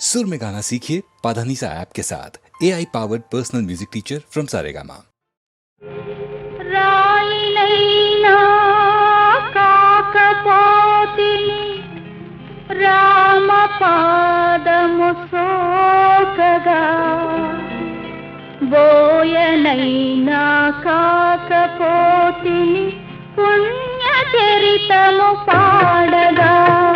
सुर में गाना सीखिए पाधानीसा ऐप के साथ। A I powered personal music teacher from Saregama रामपादमुसोकगा पुण्य काकपोतिनि पुण्यचरितमुपाडगा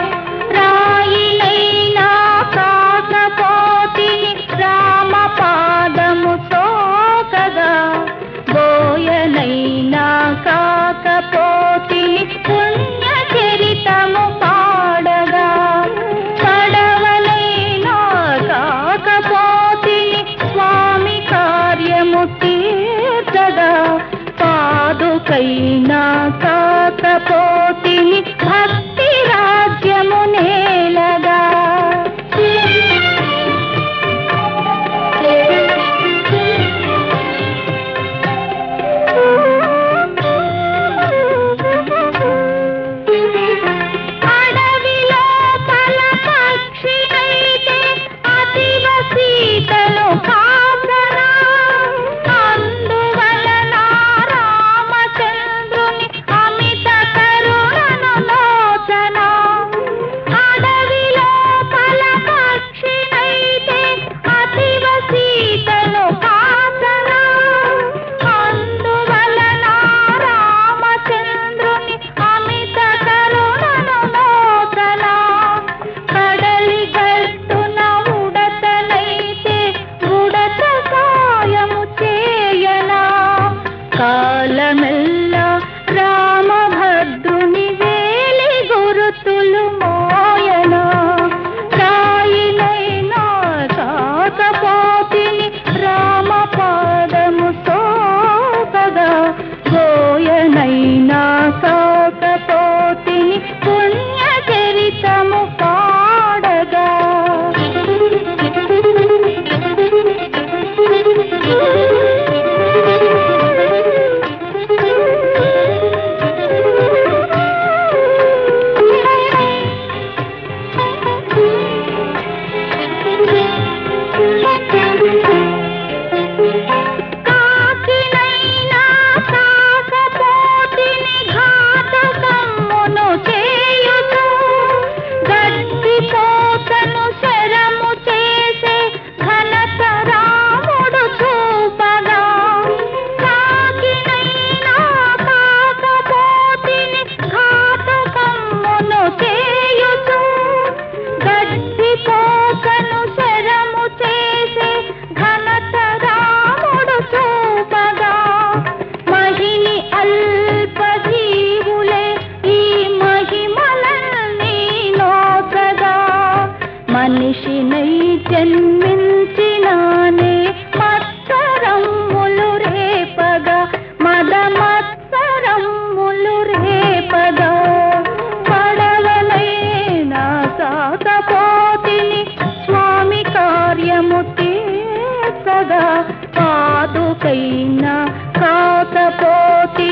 కాదు కైనా కాకపోతే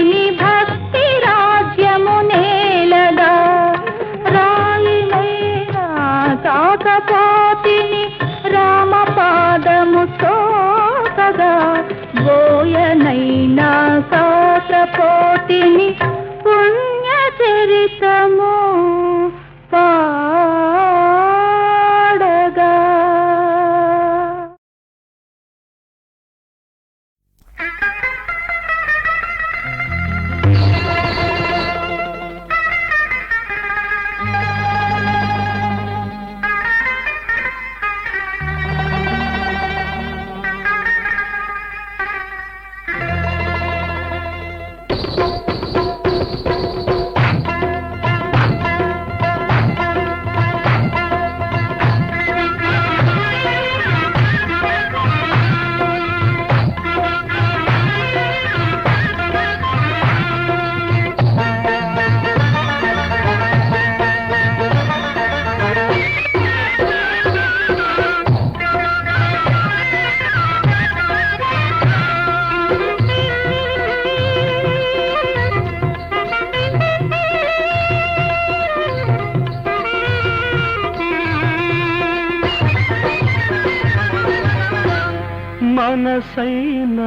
మనసైన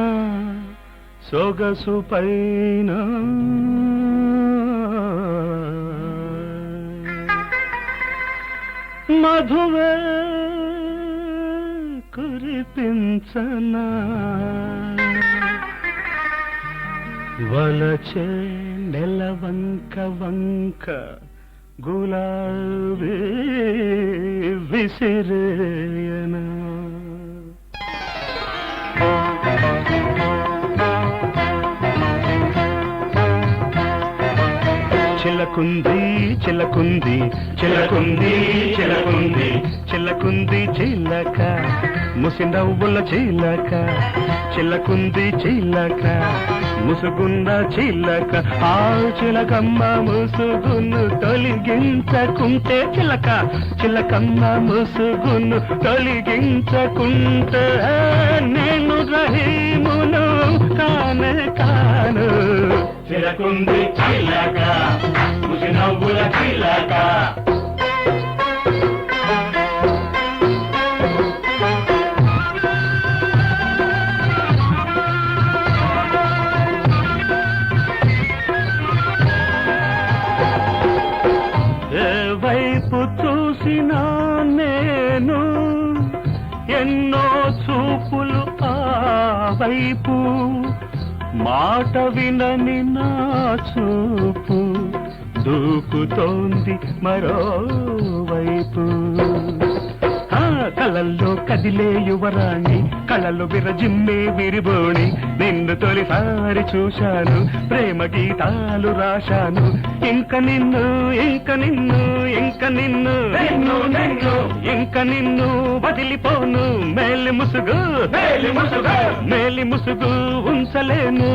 సొగసు పైన. మధువే కురిపించనా. వలచే నెలవంక వంక గులాబీ విసిరేయనా. చిలకుంది చిలకుంది చిలకుంది చిలకుంది చిలకుంది చిలక ముసినవ్వుల చిలక చిలకుంది చిలక ముసుగున్న చిలక ఆ చిలకమ్మ ముసుగును తొలగించకుంటే చిలక చిలకమ్మ ముసుగును తొలగించకుంటే నేను రహీమును కానే కాను. చిలకుంది చిలక ముసి నవ్వుల చిలక. వైపు చూసినా నేను ఎన్నో చూపులు ఆ వైపు. మాట వినని నా చూపు దూకుతోంది మరోవైపు. ఆ కళ్ళల్లో కదిలే యువరాణి కళ్ళల్లో విరజిమ్మే విరిబోణి నిన్ను తొలిసారి చూశాను ప్రేమ గీతాలు రాశాను. ఇంక నిన్ను ఇంక నిన్ను ఇంక నిన్ను నిన్ను నిన్ను ఇంక నిన్ను వదిలిపోను. మేలి ముసుగు మేలి ముసుగు. మేలి ముసుగు ఉంచలేను.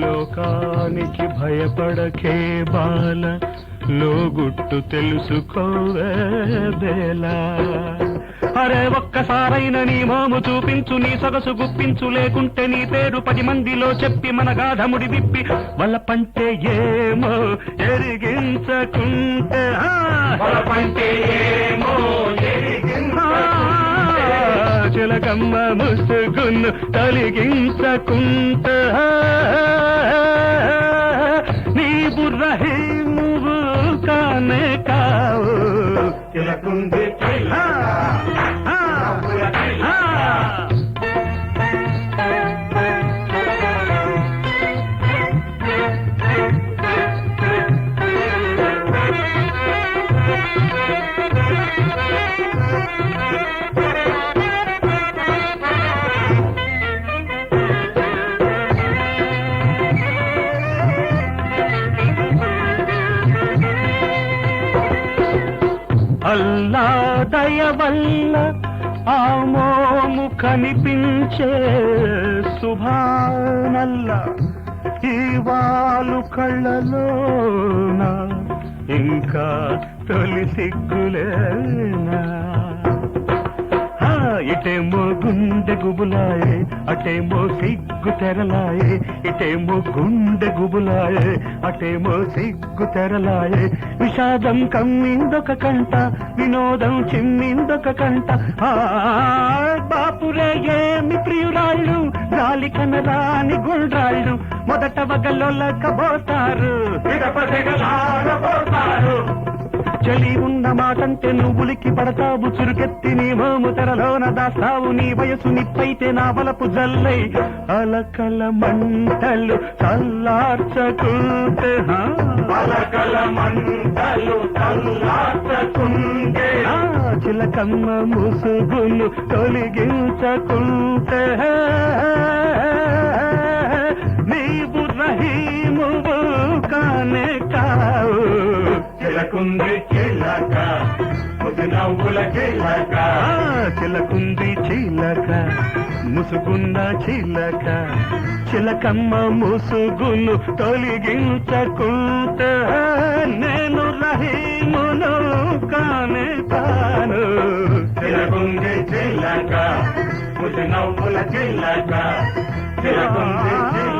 లోకానికి భయపడకే బాల లోగుట్టు తెలుసుకోవే బేలా అరే ఒక్కసారైన నీ మోము చూపించు నీ సొగసు గుప్పించు లేకుంటే నీ పేరు పది మందిలో చెప్పి మన గాధముడి విప్పి వలపంటే ఏమో ఎరిగించకుంటే. వలపంటే ఏమో చిలకమ్మ ముసుగును తొలగించకుంటా. నీ బుర్రహీమువు కానే కావు. చిలకుంది కనిపించే శుభానల్ల ఈ వాలు కళ్ళలోన ఇంకా తొలి సిగ్గులేనా ఇటేమో గుండె గుబులాయే అటేమో సిగ్గు తెరలాయే ఇటేమో గుండె గుబులాయే అటేమో సిగ్గు తెరలాయే. విషాదం కమ్మిందొక కంట వినోదం చిమ్మిందొక కంట. బాపురే ఏమి ప్రియురాళ్ళు గాలి కనరాని గుండ్రాళ్ళు మొదట వగలొల్లకపోతారు చలి ఉన్న మాటంటే నువ్వులికి పడతావు చురుకెత్తి నీ మోము తెరలోన దాస్తావు. నీ వయసు నిప్పైతే నా వలపు జల్లై అలకల మంటలు చల్లార్చకుంటే? అలకల మంటలు చల్లార్చకుంటే చిలకమ్మ ముసుగును తొలగించకుంటే కానే కావు. చిలకుంది చిలక నవ్వుల చిలక. చిలకుంది చిలక ముసుగున్న చిలక. చిలకమ్మ ముసుగును తొలగించకుంటే నేను రహీమును కానే కాను. చిలకుంది చిలక ముసి నవ్వుల చిలక. చిలకుంది చిలక చిలక.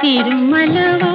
തിരുമലവാ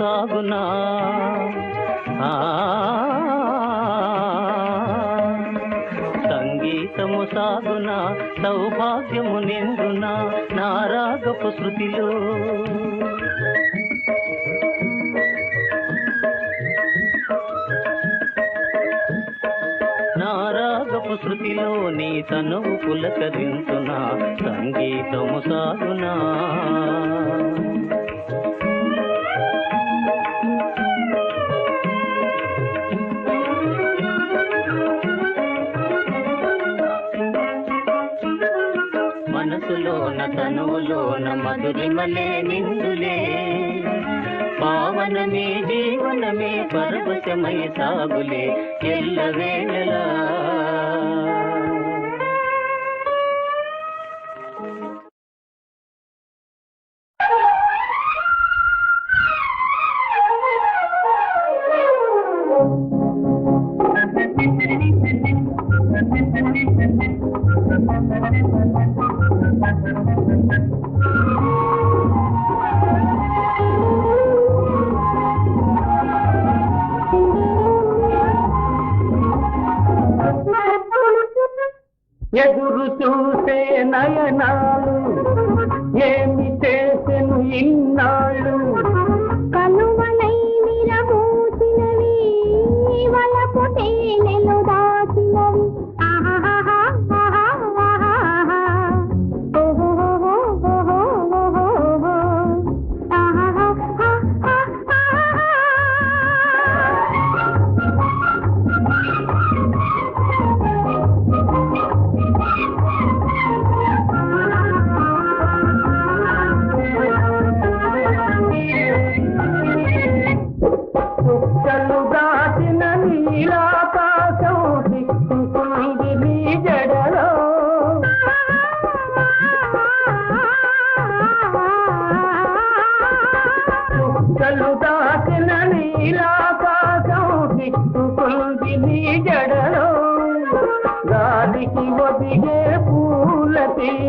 సాగునా? సంగీతము సాగునా సౌభాగ్యము నిండునా నారాగపు శృతిలో. శృతిలో నీ తనువు పులకరించునా సంగీతము సాగునా. మనులోన మధురిమలే నిందులే పావన పావనమే జీవనమే పర్వతమయ సాగులే. ఎల్ల వేళలా ఎదురు చూసే నయనాలు ఏమి చేసెను ఇన్నాళ్ళు?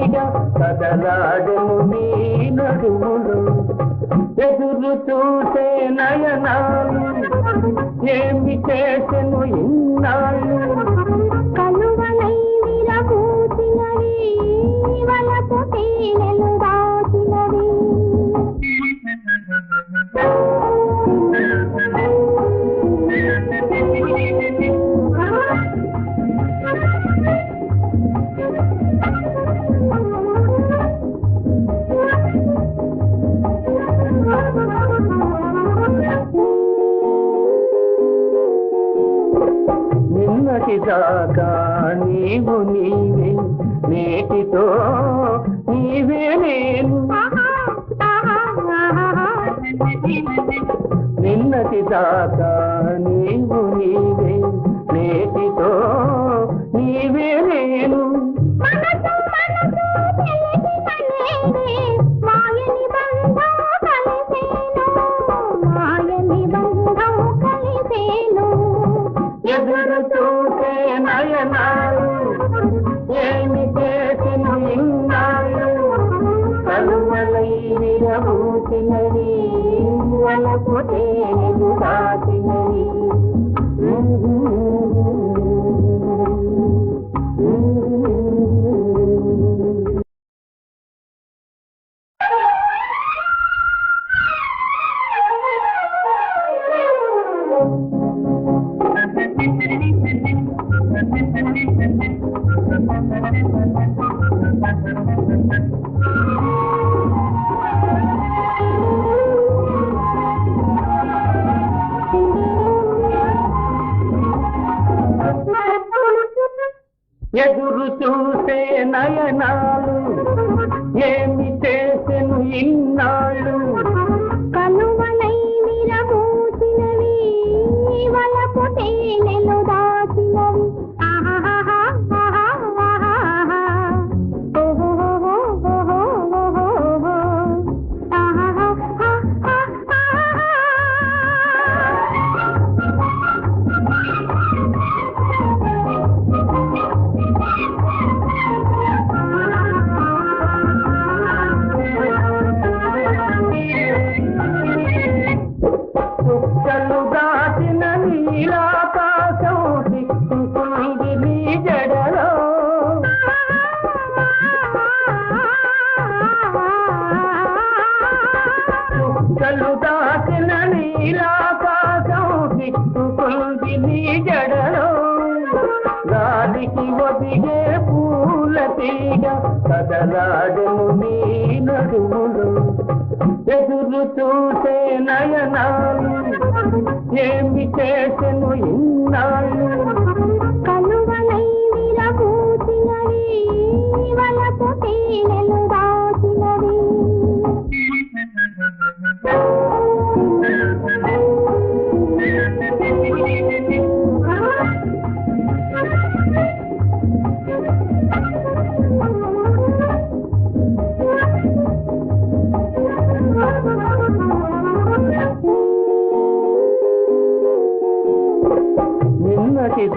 హాయిగా కదలాడను నీ నడుములు. ఎదురు చూసే నయనాలు. ఏమి చేసెను ఇన్నాళ్ళు. ఏమి చేసను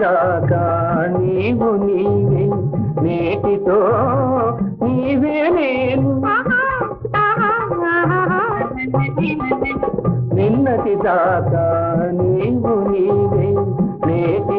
దాకా నీవు నీవే నేటితో నీవే నేను. నిన్నటి దాకా నీవు నీవే నేటి